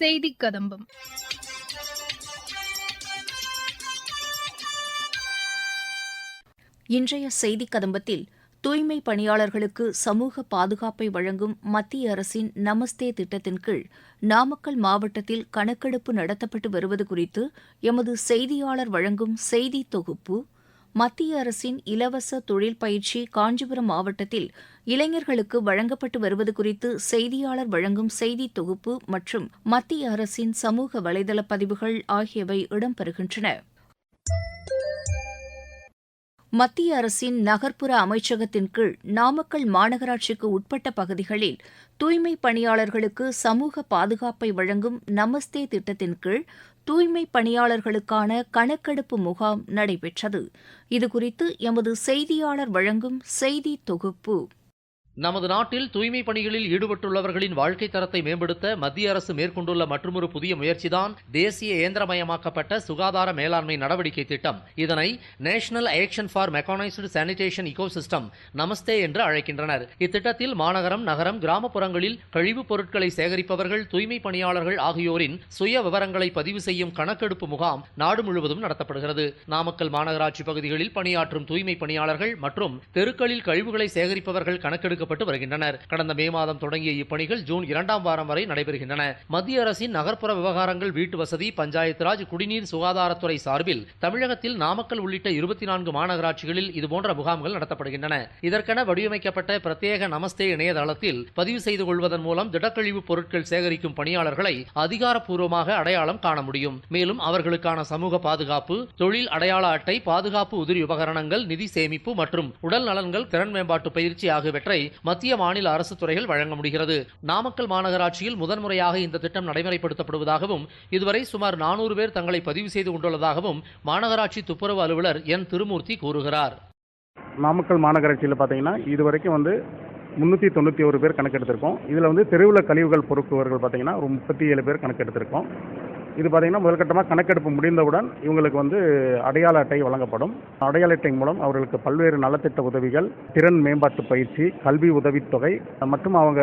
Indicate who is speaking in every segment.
Speaker 1: செய்தி கதம்பம் இன்றைய செய்தி கதம்பத்தில் தூய்மை பணியாளர்களுக்கு சமூக பாதுகாப்பை வழங்கும் மத்திய அரசின் நமஸ்தே திட்டத்தின் கீழ் நாமக்கல் மாவட்டத்தில் கணக்கெடுப்பு நடத்தப்பட்டு வருவது குறித்து எமது செய்தியாளர் வழங்கும் செய்தி தொகுப்பு மத்திய அரசின் இலவச தொழில் பயிற்சி காஞ்சிபுரம் மாவட்டத்தில் இளைஞர்களுக்கு வழங்கப்பட்டு வருவது குறித்து செய்தியாளர் வழங்கும் செய்தி தொகுப்பு மற்றும் மத்திய அரசின் சமூக வலைதள பதிவுகள் ஆகியவை இடம்பெறுகின்றன மத்திய அரசின் நகர்ப்புற அமைச்சகத்தின் கீழ் நாமக்கல் மாநகராட்சிக்கு உட்பட்ட பகுதிகளில் தூய்மை பணியாளர்களுக்கு சமூக பாதுகாப்பை வழங்கும் நமஸ்தே திட்டத்தின் கீழ் தூய்மை பணியாளர்களுக்கான கணக்கெடுப்பு முகாம் நடைபெற்றது இதுகுறித்து எமது செய்தியாளர் வழங்கும் செய்தி தொகுப்பு
Speaker 2: நமது நாட்டில் தூய்மை பணிகளில் ஈடுபட்டுள்ளவர்களின் வாழ்க்கை தரத்தை மேம்படுத்த மத்திய அரசு மேற்கொண்டுள்ள மற்றொரு புதிய முயற்சிதான் தேசிய இயந்திரமயமாக்கப்பட்ட சுகாதார மேலாண்மை நடவடிக்கை திட்டம் இதனை national action for mechanised sanitation ecosystem Namaste என்று அழைக்கின்றனர் இத்திட்டத்தில் மாநகரம் நகரம் கிராமப்புறங்களில் கழிவுப் பொருட்களை சேகரிப்பவர்கள் தூய்மை பணியாளர்கள் ஆகியோரின் சுய விவரங்களை பதிவு செய்யும் கணக்கெடுப்பு முகாம் நாடு முழுவதும் நடத்தப்படுகிறது நாமக்கல் மாநகராட்சி பகுதிகளில் பணியாற்றும் தூய்மை பணியாளர்கள் மற்றும் தெருக்களில் கழிவுகளை சேகரிப்பவர்கள் கணக்கெடுக்க அறிவிக்கப்பட்டு வருகின்றனர் கடந்த மே மாதம் தொடங்கிய இப்பணிகள் ஜூன் இரண்டாம் வாரம் வரை நடைபெறுகின்றன மத்திய அரசின் நகர்ப்புற விவகாரங்கள் வீட்டு வசதி பஞ்சாயத்து ராஜ் குடிநீர் சுகாதாரத்துறை சார்பில் தமிழகத்தில் நாமக்கல் உள்ளிட்ட இருபத்தி நான்கு மாநகராட்சிகளில் இதுபோன்ற முகாம்கள் நடத்தப்படுகின்றன இதற்கென வடிவமைக்கப்பட்ட பிரத்யேக நமஸ்தே இணையதளத்தில் பதிவு செய்து கொள்வதன் மூலம் திடக்கழிவு பொருட்கள் சேகரிக்கும் பணியாளர்களை அதிகாரப்பூர்வமாக அடையாளம் காண முடியும் மேலும் அவர்களுக்கான சமூக பாதுகாப்பு தொழில் அடையாள அட்டை பாதுகாப்பு உதிரி உபகரணங்கள் நிதி சேமிப்பு மற்றும் உடல் நலன்கள் திறன் மேம்பாட்டு பயிற்சி ஆகியவற்றை மத்திய மாநில அரசு துறைகள் வழங்க முடிகிறது நாமக்கல் மாநகராட்சியில் முதன்முறையாக இந்த திட்டம் நடைமுறைப்படுத்தப்படுவதாகவும் இதுவரை சுமார் நானூறு பேர் தங்களை பதிவு செய்து கொண்டுள்ளதாகவும் மாநகராட்சி துப்புரவு அலுவலர் என் திருமூர்த்தி கூறுகிறார்
Speaker 3: நாமக்கல் மாநகராட்சியில் பார்த்தீங்கன்னா இது வரைக்கும் வந்து முந்நூற்றி தொண்ணூற்றி ஒரு பேர் கணக்கெடுத்திருக்கோம் இதில் வந்து தெருவில் கழிவுகள் பொறுப்புவர்கள் பார்த்தீங்கன்னா ஒரு முப்பத்தி ஏழு பேர் கணக்கெடுத்திருக்கோம் இது பார்த்தீங்கன்னா முதல்கட்டமாக கணக்கெடுப்பு முடிந்தவுடன் இவங்களுக்கு வந்து அடையாள அட்டை வழங்கப்படும் அடையாள அட்டை மூலம் அவர்களுக்கு பல்வேறு நலத்திட்ட உதவிகள் திறன் மேம்பாட்டு பயிற்சி கல்வி உதவித்தொகை மற்றும் அவங்க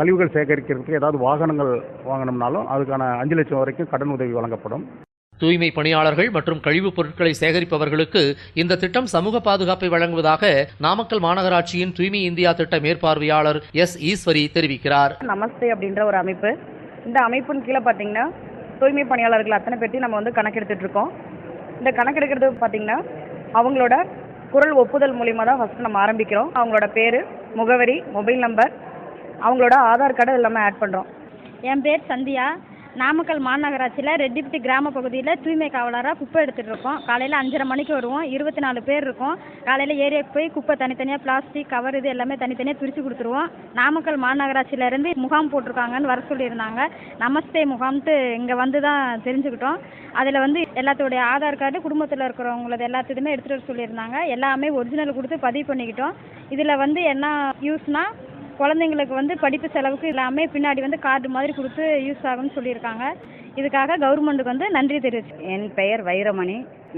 Speaker 3: கழிவுகள் சேகரிக்கிறதுக்கு ஏதாவது வாகனங்கள் வாங்கணும்னாலும் அதுக்கான அஞ்சு லட்சம் வரைக்கும் கடன் உதவி வழங்கப்படும்
Speaker 2: தூய்மை பணியாளர்கள் மற்றும் கழிவுப் பொருட்களை சேகரிப்பவர்களுக்கு இந்த திட்டம் சமூக பாதுகாப்பை வழங்குவதாக நாமக்கல் மாநகராட்சியின் தூய்மை இந்தியா திட்ட மேற்பார்வையாளர் எஸ் ஈஸ்வரி தெரிவிக்கிறார்
Speaker 4: நமஸ்தே அப்படின்ற ஒரு அமைப்பு இந்த அமைப்பின் கீழே பார்த்தீங்கன்னா தூய்மை பணியாளர்கள் அத்தனை பேர்த்தையும் நம்ம வந்து இருக்கோம் இந்த கணக்கெடுக்கிறது பார்த்திங்கன்னா அவங்களோட குரல் ஒப்புதல் மூலிமா தான் ஃபஸ்ட்டு நம்ம ஆரம்பிக்கிறோம் அவங்களோட பேர் முகவரி மொபைல் நம்பர் அவங்களோட ஆதார் கார்டு எல்லாமே ஆட் பண்ணுறோம் என் பேர் சந்தியா நாமக்கல் மாநகராட்சியில் ரெட்டிப்பட்டி கிராம பகுதியில் தூய்மை காவலராக குப்பை இருக்கோம் காலையில் அஞ்சரை மணிக்கு வருவோம் இருபத்தி நாலு பேர் இருக்கோம் காலையில் ஏரியாவுக்கு போய் குப்பை தனித்தனியாக பிளாஸ்டிக் கவர் இது எல்லாமே தனித்தனியாக பிரித்து கொடுத்துருவோம் நாமக்கல் மாநகராட்சியிலேருந்து முகாம் போட்டிருக்காங்கன்னு வர சொல்லியிருந்தாங்க நமஸ்தே முகாம்ட்டு இங்கே வந்து தான் தெரிஞ்சுக்கிட்டோம் அதில் வந்து எல்லாத்தோடைய ஆதார் கார்டு குடும்பத்தில் இருக்கிறவங்களது எல்லாத்துக்குமே எடுத்துகிட்டு வர சொல்லியிருந்தாங்க எல்லாமே ஒரிஜினல் கொடுத்து பதிவு பண்ணிக்கிட்டோம் இதில் வந்து என்ன யூஸ்னால் குழந்தைங்களுக்கு வந்து படிப்பு செலவுக்கு எல்லாமே பின்னாடி வந்து கார்டு மாதிரி கொடுத்து யூஸ் ஆகும்னு சொல்லியிருக்காங்க இதுக்காக கவர்மெண்ட்டுக்கு வந்து நன்றி தெரிவிச்சு
Speaker 5: என் பெயர் வைரமணி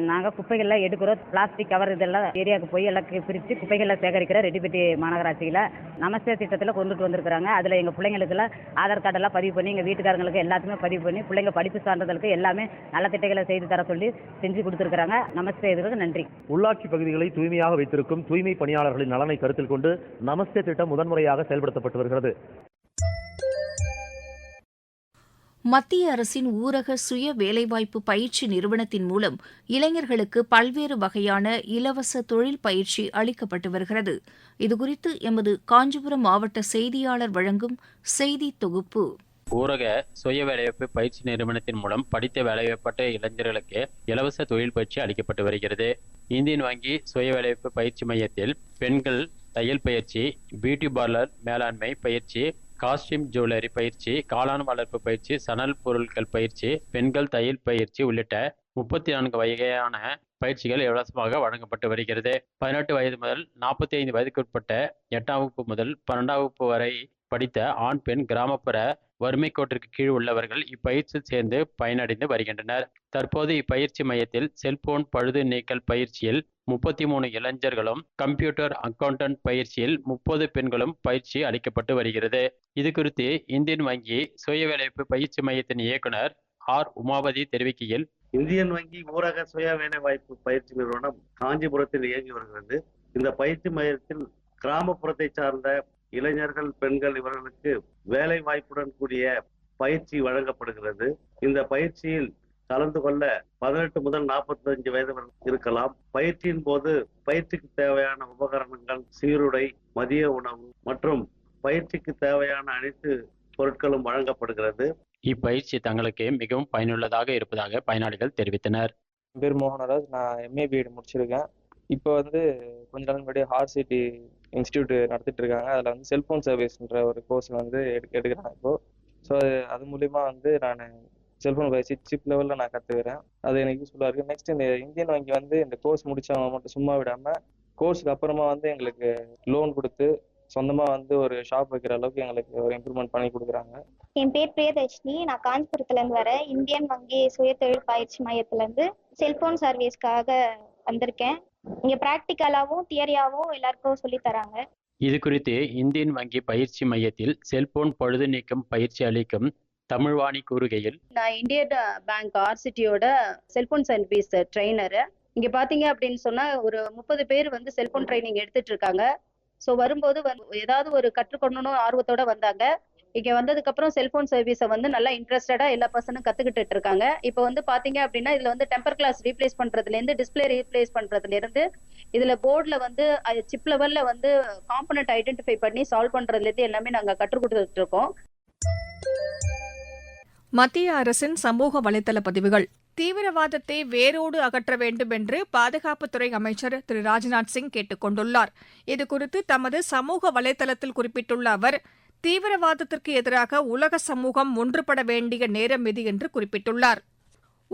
Speaker 5: நாங்கள் குப்பைகள்லாம் எடுக்கிறோம் பிளாஸ்டிக் கவர் இதெல்லாம் ஏரியாவுக்கு போய் எல்லாம் பிரித்து குப்பைகள்லாம் சேகரிக்கிற ரெட்டிப்பட்டி மாநகராட்சியில் நமஸ்தே திட்டத்தில் கொண்டுட்டு வந்திருக்கிறாங்க அதில் எங்கள் பிள்ளைங்களுக்குலாம் ஆதார் கார்டெல்லாம் பதிவு பண்ணி எங்கள் வீட்டுக்காரங்களுக்கு எல்லாத்துக்குமே பதிவு பண்ணி பிள்ளைங்க படிப்பு சான்றிதழுக்கு எல்லாமே நல்ல திட்டங்களை செய்து தர சொல்லி செஞ்சு கொடுத்துருக்குறாங்க நமஸ்தே இதுக்கு நன்றி
Speaker 2: உள்ளாட்சி பகுதிகளை தூய்மையாக வைத்திருக்கும் தூய்மை பணியாளர்களின் நலனை கருத்தில் கொண்டு நமஸ்தே திட்டம் முதன்முறையாக செயல்படுத்தப்பட்டு வருகிறது
Speaker 1: மத்திய அரசின் ஊரக சுய வேலைவாய்ப்பு பயிற்சி நிறுவனத்தின் மூலம் இளைஞர்களுக்கு பல்வேறு வகையான இலவச தொழில் பயிற்சி அளிக்கப்பட்டு வருகிறது இதுகுறித்து எமது காஞ்சிபுரம் மாவட்ட செய்தியாளர் வழங்கும் செய்தி தொகுப்பு
Speaker 6: ஊரக சுய வேலைவாய்ப்பு பயிற்சி நிறுவனத்தின் மூலம் படித்த வேலைவாய்ப்பட்ட இளைஞர்களுக்கு இலவச தொழில் பயிற்சி அளிக்கப்பட்டு வருகிறது இந்தியன் வங்கி சுய வேலைவாய்ப்பு பயிற்சி மையத்தில் பெண்கள் தையல் பயிற்சி பியூட்டி பார்லர் மேலாண்மை பயிற்சி காஸ்டியூம் ஜுவல்லரி பயிற்சி காளான் வளர்ப்பு பயிற்சி சணல் பொருட்கள் பயிற்சி பெண்கள் தையல் பயிற்சி உள்ளிட்ட முப்பத்தி நான்கு வகையான பயிற்சிகள் இலவசமாக வழங்கப்பட்டு வருகிறது பதினெட்டு வயது முதல் நாற்பத்தி ஐந்து வயதுக்குட்பட்ட எட்டாம் வகுப்பு முதல் பன்னெண்டாம் வகுப்பு வரை படித்த ஆண் பெண் கிராமப்புற வறுமை கோட்டிற்கு கீழ் உள்ளவர்கள் இப்பயிற்சி சேர்ந்து பயனடைந்து வருகின்றனர் தற்போது இப்பயிற்சி மையத்தில் செல்போன் பழுது நீக்கல் பயிற்சியில் முப்பத்தி மூணு இளைஞர்களும் கம்ப்யூட்டர் அக்கவுண்டன்ட் பயிற்சியில் முப்பது பெண்களும் பயிற்சி அளிக்கப்பட்டு வருகிறது இது குறித்து இந்தியன் வங்கி சுயவேலைப்பு பயிற்சி மையத்தின் இயக்குனர் ஆர் உமாபதி தெரிவிக்கையில்
Speaker 7: இந்தியன் வங்கி ஊரக சுய வேலை வாய்ப்பு பயிற்சி நிறுவனம் காஞ்சிபுரத்தில் இயங்கி வருகிறது இந்த பயிற்சி மையத்தில் கிராமப்புறத்தை சார்ந்த இளைஞர்கள் பெண்கள் இவர்களுக்கு வேலை வாய்ப்புடன் கூடிய பயிற்சி வழங்கப்படுகிறது இந்த பயிற்சியில் கலந்து கொள்ள பதினெட்டு முதல் நாற்பத்தஞ்சு வயது இருக்கலாம் பயிற்சியின் போது பயிற்சிக்கு தேவையான உபகரணங்கள் சீருடை மதிய உணவு மற்றும் பயிற்சிக்கு தேவையான அனைத்து பொருட்களும் வழங்கப்படுகிறது
Speaker 2: இப்பயிற்சி தங்களுக்கு மிகவும் பயனுள்ளதாக இருப்பதாக பயனாளிகள் தெரிவித்தனர்
Speaker 8: பேர் மோகனராஜ் நான் எம்ஏ பிஎட் முடிச்சிருக்கேன் இப்போ வந்து கொஞ்ச நாள் முன்னாடி ஹார் சிட்டி இன்ஸ்டியூட் நடத்திட்டு இருக்காங்க அதில் வந்து செல்ஃபோன் சர்வீஸ்ன்ற ஒரு கோர்ஸ் வந்து எடுக்க எடுக்கிறாங்க இப்போ ஸோ அது மூலிமா வந்து நான் செல்ஃபோன் பயிற்சி சிப் லெவலில் நான் கத்துக்கிறேன் அது எனக்கு யூஸ்ஃபுல்லாக இருக்குது நெக்ஸ்ட் இந்த இந்தியன் வங்கி வந்து இந்த கோர்ஸ் முடித்தவங்க மட்டும் சும்மா விடாமல் கோர்ஸ்க்கு அப்புறமா வந்து எங்களுக்கு லோன் கொடுத்து சொந்தமாக வந்து ஒரு ஷாப் வைக்கிற அளவுக்கு எங்களுக்கு ஒரு இம்ப்ரூவ்மெண்ட் பண்ணி கொடுக்குறாங்க
Speaker 9: என் பேர் பிரியதர்ஷினி நான் காஞ்சிபுரத்துலேருந்து வர இந்தியன் வங்கி சுய தொழில் பயிற்சி இருந்து செல்ஃபோன் சர்வீஸ்க்காக வந்திருக்கேன் இங்கே ப்ராக்டிக்கலாகவும் தியரியாகவும் எல்லாருக்கும் சொல்லி தராங்க
Speaker 2: இது குறித்து இந்தியன் வங்கி பயிற்சி மையத்தில் செல்போன் பழுது நீக்கம் பயிற்சி அளிக்கும் தமிழ்வாணி கூறுகையில்
Speaker 10: நான் இந்தியன் பேங்க் ஆர்சிட்டியோட செல்போன் சர்வீஸ் ட்ரெயினரு இங்க பாத்தீங்க அப்படின்னு சொன்னா ஒரு முப்பது பேர் வந்து செல்போன் ட்ரைனிங் எடுத்துட்டு இருக்காங்க ஸோ வரும்போது வந்து ஏதாவது ஒரு கற்றுக்கொள்ளணும் ஆர்வத்தோட வந்தாங்க இங்க வந்ததுக்கு அப்புறம் செல்போன் சர்வீஸை வந்து நல்லா இன்ட்ரெஸ்டடா எல்லா பர்சனும் கத்துக்கிட்டு இருக்காங்க இப்போ வந்து பாத்தீங்க அப்படின்னா இதுல வந்து டெம்பர் கிளாஸ் ரீப்ளேஸ் பண்றதுல இருந்து டிஸ்பிளே ரீப்ளேஸ் பண்றதுல இருந்து இதுல போர்டுல வந்து சிப் லெவல்ல வந்து காம்பனட் ஐடென்டிஃபை பண்ணி சால்வ் பண்றதுல இருந்து எல்லாமே நாங்க கற்றுக் கொடுத்துட்டு இருக்கோம்
Speaker 1: மத்திய அரசின் சமூக வலைதள பதிவுகள் தீவிரவாதத்தை வேரோடு அகற்ற வேண்டும் என்று பாதுகாப்புத்துறை அமைச்சர் திரு ராஜ்நாத் சிங் கேட்டுக் கொண்டுள்ளார் இதுகுறித்து தமது சமூக வலைதளத்தில் குறிப்பிட்டுள்ள அவர் தீவிரவாதத்திற்கு எதிராக உலக சமூகம் ஒன்றுபட வேண்டிய நேரம் இது என்று குறிப்பிட்டுள்ளார்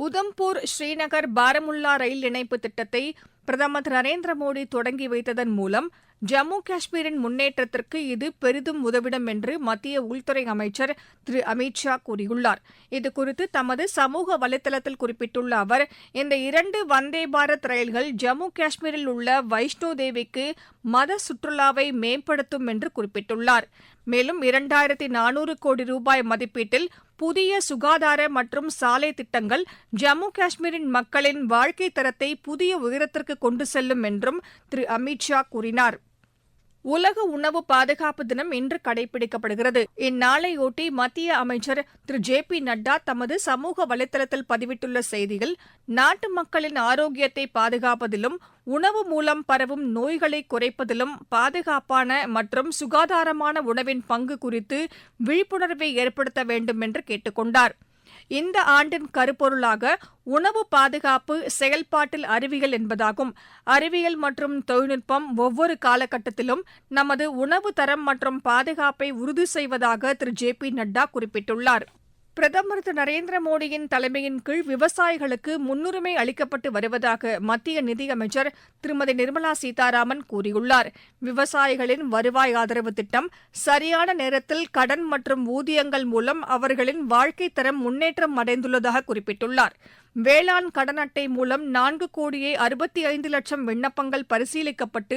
Speaker 1: உதம்பூர் ஸ்ரீநகர் பாரமுல்லா ரயில் இணைப்பு திட்டத்தை பிரதமர் திரு நரேந்திர மோடி தொடங்கி வைத்ததன் மூலம் ஜம்மு காஷ்மீரின் முன்னேற்றத்திற்கு இது பெரிதும் உதவிடும் என்று மத்திய உள்துறை அமைச்சர் திரு அமித் ஷா கூறியுள்ளார் இதுகுறித்து தமது சமூக வலைதளத்தில் குறிப்பிட்டுள்ள அவர் இந்த இரண்டு வந்தே பாரத் ரயில்கள் ஜம்மு காஷ்மீரில் உள்ள வைஷ்ணோ தேவிக்கு மத சுற்றுலாவை மேம்படுத்தும் என்று குறிப்பிட்டுள்ளார் மேலும் இரண்டாயிரத்தி நானூறு கோடி ரூபாய் மதிப்பீட்டில் புதிய சுகாதார மற்றும் சாலை திட்டங்கள் ஜம்மு காஷ்மீரின் மக்களின் வாழ்க்கை தரத்தை புதிய உயரத்திற்கு கொண்டு செல்லும் என்றும் திரு அமித் ஷா கூறினார் உலக உணவு பாதுகாப்பு தினம் இன்று கடைபிடிக்கப்படுகிறது இந்நாளையொட்டி மத்திய அமைச்சர் திரு ஜே பி நட்டா தமது சமூக வலைதளத்தில் பதிவிட்டுள்ள செய்தியில் நாட்டு மக்களின் ஆரோக்கியத்தை பாதுகாப்பதிலும் உணவு மூலம் பரவும் நோய்களை குறைப்பதிலும் பாதுகாப்பான மற்றும் சுகாதாரமான உணவின் பங்கு குறித்து விழிப்புணர்வை ஏற்படுத்த வேண்டும் என்று கேட்டுக்கொண்டாா் இந்த ஆண்டின் கருப்பொருளாக உணவு பாதுகாப்பு செயல்பாட்டில் அறிவியல் என்பதாகும் அறிவியல் மற்றும் தொழில்நுட்பம் ஒவ்வொரு காலகட்டத்திலும் நமது உணவு தரம் மற்றும் பாதுகாப்பை உறுதி செய்வதாக திரு ஜே பி நட்டா குறிப்பிட்டுள்ளார் பிரதமர் திரு நரேந்திர மோடியின் தலைமையின் கீழ் விவசாயிகளுக்கு முன்னுரிமை அளிக்கப்பட்டு வருவதாக மத்திய நிதியமைச்சர் திருமதி நிர்மலா சீதாராமன் கூறியுள்ளார் விவசாயிகளின் வருவாய் ஆதரவு திட்டம் சரியான நேரத்தில் கடன் மற்றும் ஊதியங்கள் மூலம் அவர்களின் வாழ்க்கை தரம் முன்னேற்றம் அடைந்துள்ளதாக குறிப்பிட்டுள்ளார் வேளாண் கடன் அட்டை மூலம் நான்கு கோடியே அறுபத்தி ஐந்து லட்சம் விண்ணப்பங்கள் பரிசீலிக்கப்பட்டு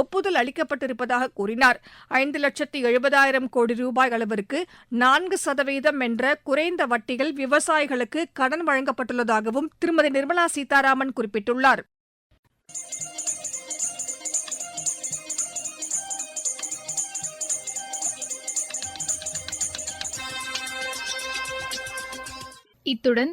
Speaker 1: ஒப்புதல் அளிக்கப்பட்டிருப்பதாக கூறினார் ஐந்து லட்சத்தி எழுபதாயிரம் கோடி ரூபாய் அளவிற்கு நான்கு சதவீதம் என்ற குறைந்த வட்டியில் விவசாயிகளுக்கு கடன் வழங்கப்பட்டுள்ளதாகவும் திருமதி நிர்மலா சீதாராமன் குறிப்பிட்டுள்ளார் இத்துடன்